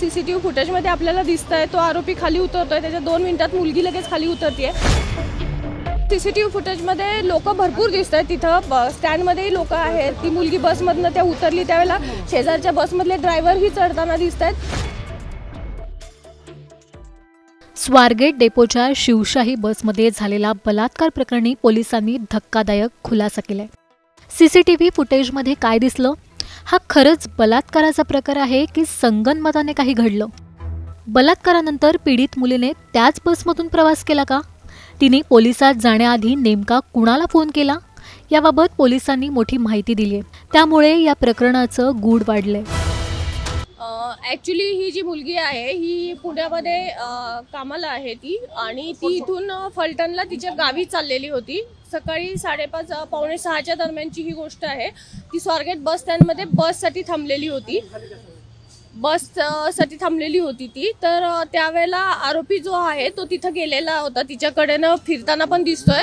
CCTV फुटेजमध्ये आपल्याला दिसत आहे तो आरोपी खाली उतरतोय त्याच्या दोन मिनिटात मुलगी लगेच खाली उतरते सीसीटीव्ही फुटेजमध्ये लोक भरपूर दिसत आहेत तिथं ब- स्टँडमध्येही लोक आहेत. ती मुलगी बसमधनं त्या उतरली त्यावेळेला शेजारच्या बसमधले ड्रायव्हरही चढताना दिसत आहेत स्वारगेट डेपोच्या शिवशाही बसमध्ये झालेला बलात्कार प्रकरणी पोलिसांनी धक्कादायक खुलासा केलाय. सीसीटीव्ही फुटेजमध्ये काय दिसलं? हा खरंच बलात्काराचा प्रकार आहे की संगनमताने काही घडलं? बलात्कारानंतर पीडित मुलीने त्याच बसमधून प्रवास केला का? तिने पोलिसात जाण्याआधी नेमका कुणाला फोन केला? याबाबत पोलिसांनी मोठी माहिती दिली आहे. त्यामुळे या प्रकरणाचं गूढ वाढलंय. ॲक्च्युली ही जी मुलगी आहे ही पुण्यामध्ये कामाला आहे ती. आणि ती इथून फलटणला तिच्या गावी चाललेली होती. सकाळी साडेपाच पावणे सहाच्या दरम्यानची ही गोष्ट आहे. ती स्वारगेट बस स्टँडमध्ये बससाठी थांबलेली होती. बससाठी थांबलेली होती ती. तर त्यावेळेला आरोपी जो आहे तो तिथं गेलेला होता. तिच्याकडेनं फिरताना पण दिसतोय.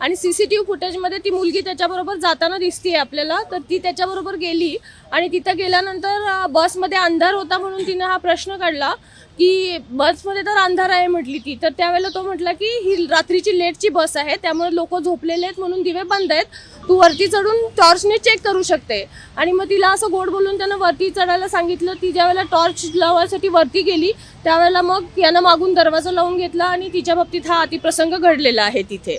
आणि सी सी टी व्ही फुटेजमध्ये ती मुलगी त्याच्याबरोबर जाताना दिसते आपल्याला. तर ती त्याच्याबरोबर गेली आणि तिथं गेल्यानंतर बसमध्ये अंधार होता म्हणून तिनं हा प्रश्न काढला की बसमध्ये तर अंधार आहे म्हटली ती. तर त्यावेळेला तो म्हटला की ही रात्रीची लेटची बस आहे त्यामुळे लोक झोपलेले आहेत म्हणून दिवे बंद आहेत. तू वरती चढून टॉर्चने चेक करू शकते. आणि मग तिला असं गोड बोलून त्यानं वरती चढायला सांगितलं. ती ज्यावेळेला टॉर्च लावायसाठी वरती गेली त्यावेळेला मग यानं मागून दरवाजा लावून घेतला आणि तिच्या बाबतीत हा अतिप्रसंग घडलेला आहे तिथे.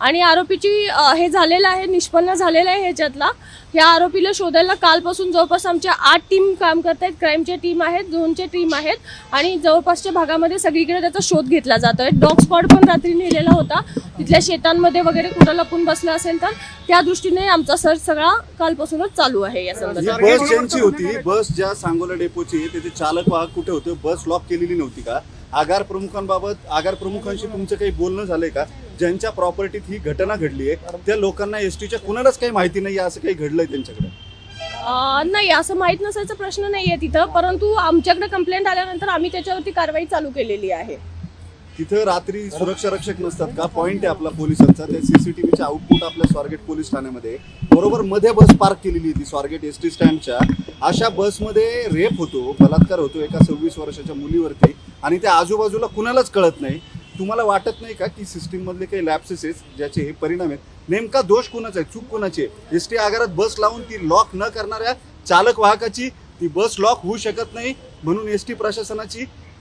आणि आरोपीची हे झालेलं आहे निष्पन्न झालेलं आहे ह्याच्यातला. ह्या आरोपीला शोधायला कालपासून जवळपास आमच्या आठ टीम काम करत आहेत क्राईमच्या टीम आहेत झोनच्या टीम आहेत आणि जवळपासच्या भागामध्ये सगळीकडे त्याचा शोध घेतला जातोय. डॉग स्पॉट पण रात्री नेलेला होता. तिथल्या शेतांमध्ये वगैरे कुठं लपून बसला असेल तर त्या दृष्टीने आमचा सर्च सगळा कालपासूनच चालू आहे या संदर्भात. बस ज्यांची होती बस ज्या सांगोला डेपोची आहे, त्याचे चालक वाहक कुठे होते बस लॉक केलेली नव्हती का? आगार प्रमुखांबाबत आगार प्रमुखांशी तुमचं काही बोलणं झालंय का? ज्यांच्या प्रॉपर्टीत ही घटना घडली आहे त्या लोकांना एस टीच्या कुणालाच काही माहिती नाही असं काही घडलंय त्यांच्याकडे? अं, नाही असं माहीत नसायचा प्रश्न नाही आहे तिथं परंतु आमच्याकडे कंप्लेंट आल्यानंतर आम्ही त्याच्यावरती कारवाई चालू केलेली आहे. तिथं रात्री सुरक्षा रक्षक नसतात का? पॉईंट आहे आपला पोलिसांचा. त्या सीसीटीव्हीचे आउटपुट आपल्या स्वारगेट पोलीस ठाण्यामध्ये आहे. बरोबर मध्ये बस पार्क केलेली आहे ती स्वारगेट एस टी स्टँडच्या अशा बसमध्ये रेप होतो बलात्कार होतो एका सव्वीस वर्षाच्या मुलीवरती. आणि त्या आजूबाजूला कुणालाच कळत नाही. तुम्हाला वाटत नाही का की सिस्टीममधले काही लॅप्सेस ज्याचे हे परिणाम आहेत? नेमका दोष कोणाचा आहे? चूक कोणाची आहे? एस टी आगारात बस लावून ती लॉक न करणाऱ्या चालक वाहकाची ती बस लॉक होऊ शकत नाही म्हणून एस टी प्रशासनाची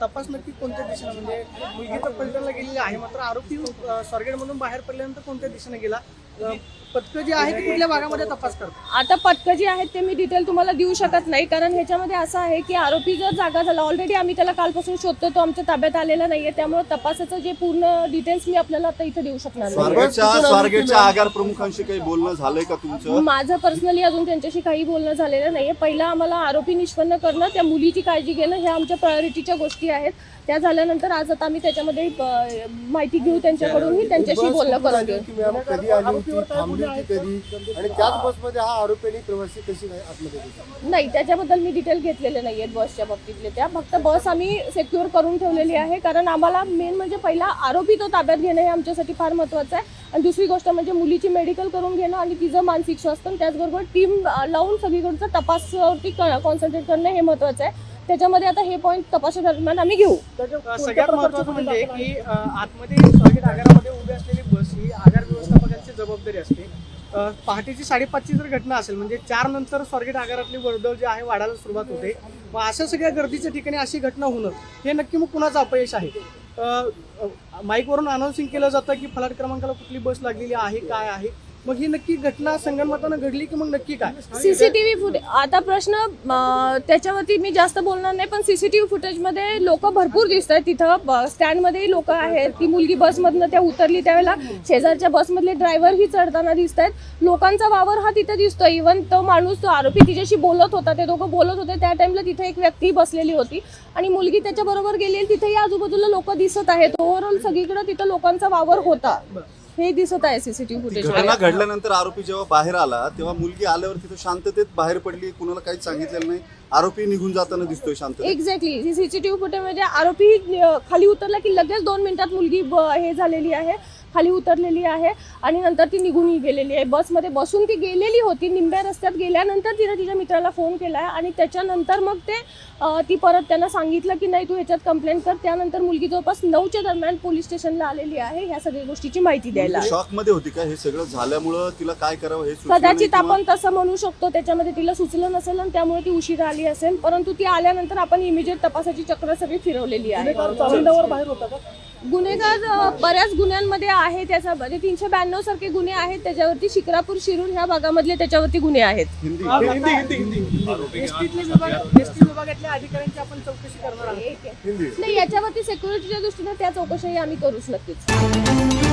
तपास नक्की कोणत्या दिशेने? म्हणजे मुलगी तर पलटणला गेलेली आहे मात्र आरोपी स्वारगेट मधून बाहेर पडल्यानंतर कोणत्या दिशेने गेला? पथकं जी आहे ती कुठल्या भागामध्ये तपास करतात? आता पथकं जी आहेत ते मी डिटेल तुम्हाला देऊ शकत नाही. कारण ह्याच्यामध्ये असं आहे की आरोपी जर जागा झाला ऑलरेडी आम्ही त्याला कालपासून शोधतो तो आमच्या ताब्यात आलेला नाहीये. त्यामुळे तपासाचं जे पूर्ण डिटेल्स मी आपल्याला आता इथे देऊ शकणार नाही. स्वारगेटच्या स्वारगेटच्या आगार प्रमुखांशी काही बोलणं झालंय का तुमचं? माझं पर्सनली अजून त्यांच्याशी काही बोलणं झालेलं नाहीये. पहिला आम्हाला आरोपी निष्पन्न करणं त्या मुलीची काळजी घेणं ह्या आमच्या प्रायोरिटीच्या गोष्टी आहेत. त्या झाल्यानंतर आज आता आम्ही त्याच्यामध्ये अं, माहिती घेऊ त्यांच्याकडूनही त्यांच्याशी बोलणं करून घेऊ. की मॅम कधी आली होती थांबली होती कधी? आणि त्याच बसमध्ये हा प्रवासी कशी काय आतमध्ये गेले? नाही त्याच्याबद्दल मी डिटेल घेतलेले नाही आहेत बसच्या बाबतीतले त्या. फक्त बस आम्ही सेक्युअर करून ठेवलेली आहे. कारण आम्हाला मेन म्हणजे पहिला आरोपी तो ताब्यात घेणं हे आमच्यासाठी फार महत्त्वाचं आहे. आणि दुसरी गोष्ट म्हणजे मुलीची मेडिकल करून घेणं आणि तिचं मानसिक स्वास्थ्य आणि त्याचबरोबर टीम लावून सगळीकडचं तपासावरती कॉन्सन्ट्रेट करणं हे महत्त्वाचं आहे. त्याच्यामध्ये आता हे पॉईंट तपासादरम्यान आम्ही घेऊ. सगळ्यात महत्वाचं म्हणजे की अ, आतमध्ये स्वारगेट आगारामध्ये उभी असलेली बस ही आगार व्यवस्थापकांची जबाबदारी असते. पहाटेची साडेपाचची जर घटना असेल म्हणजे चार नंतर स्वारगेट आगारातली वर्दळ जी आहे वाढायला सुरुवात होते. मग अशा सगळ्या गर्दीच्या ठिकाणी अशी घटना होणं हे नक्की मग कुणाचं अपयश आहे? माईकवरून अनाऊन्सिंग केलं जातं की फलाट क्रमांकाला कुठली बस लागलेली आहे काय आहे? मग ही नक्की घटना संगनमतानं घडली की मग नक्की काय? सीसीटीव्ही फुटेज आता प्रश्न अं, त्याच्यावरती मी जास्त बोलणार नाही पण सीसीटीव्ही फुटेजमध्ये लोक भरपूर दिसत आहेत तिथं स्टँडमध्येही लोक आहेत. ती मुलगी बसमधनं त्या उतरली त्यावेळेला. शेजारच्या बसमधले ड्रायव्हरही चढताना दिसत आहेत लोकांचा वावर हा तिथे दिसतो इवन तो माणूस तो आरोपी तिच्याशी बोलत होता. ते दोघं बोलत होते. त्या टाइमला तिथे एक व्यक्ती बसलेली होती. आणि मुलगी त्याच्या बरोबर गेली तिथेही आजूबाजूला लोक दिसत आहेत. ओव्हरऑल सगळीकडे तिथं लोकांचा वावर होता. हे दिसत आहे सीसीटीव्ही फुटेज घटना घडल्यानंतर आरोपी जेव्हा बाहेर आला तेव्हा मुलगी आल्यावर तिथं शांततेत बाहेर पडली कुणाला काहीच सांगितलेलं नाही. आरोपी निघून जाताना दिसतोय शांततेत. एक्झॅक्टली सीसीटीव्ही फुटेजमध्ये आरोपी अं, खाली उतरला की लगेच दोन मिनिटात मुलगी ब- हे झालेली आहे. खाली उतरलेली आहे आणि नंतर ती निघूनही गेलेली आहे. बसमध्ये बसून ती गेलेली होती. निंब्या रस्त्यात गेल्यानंतर तिने तिच्या मित्राला फोन केला आहे आणि त्याच्यानंतर मग ते ती परत त्यांना सांगितलं की नाही तू ह्याच्यात कंप्लेंट कर. त्यानंतर मुलगी जवळपास नऊच्या दरम्यान पोलीस स्टेशनला आलेली आहे. ह्या सगळ्या गोष्टीची माहिती द्यायला. शॉकमध्ये होती का? हे सगळं झाल्यामुळं तिला काय करावं हे कदाचित आपण तसं म्हणू शकतो. त्याच्यामध्ये तिला सुचलं नसेल आणि त्यामुळे ती उशिरा आली असेल. परंतु ती आल्यानंतर आपण इमिजिएट तपासाची चक्र सगळी फिरवलेली आहे. बाहेर होता का? गुन्हेगार बऱ्याच गुन्ह्यांमध्ये आहे त्याचा म्हणजे तीनशे ब्याण्णव सारखे गुन्हे आहेत. त्याच्यावरती शिक्रापूर शिरूर ह्या भागामधले त्याच्यावरती गुन्हे आहेत. हिंदी. हिंदी हिंदी हिंदी. एसटीतले विभाग एसटी विभागातल्या अधिकाऱ्यांची आपण चौकशी करणार आहोत. नाही याच्यावरती सेक्युरिटीच्या दृष्टीने त्या चौकशाही आम्ही करूच नक्कीच.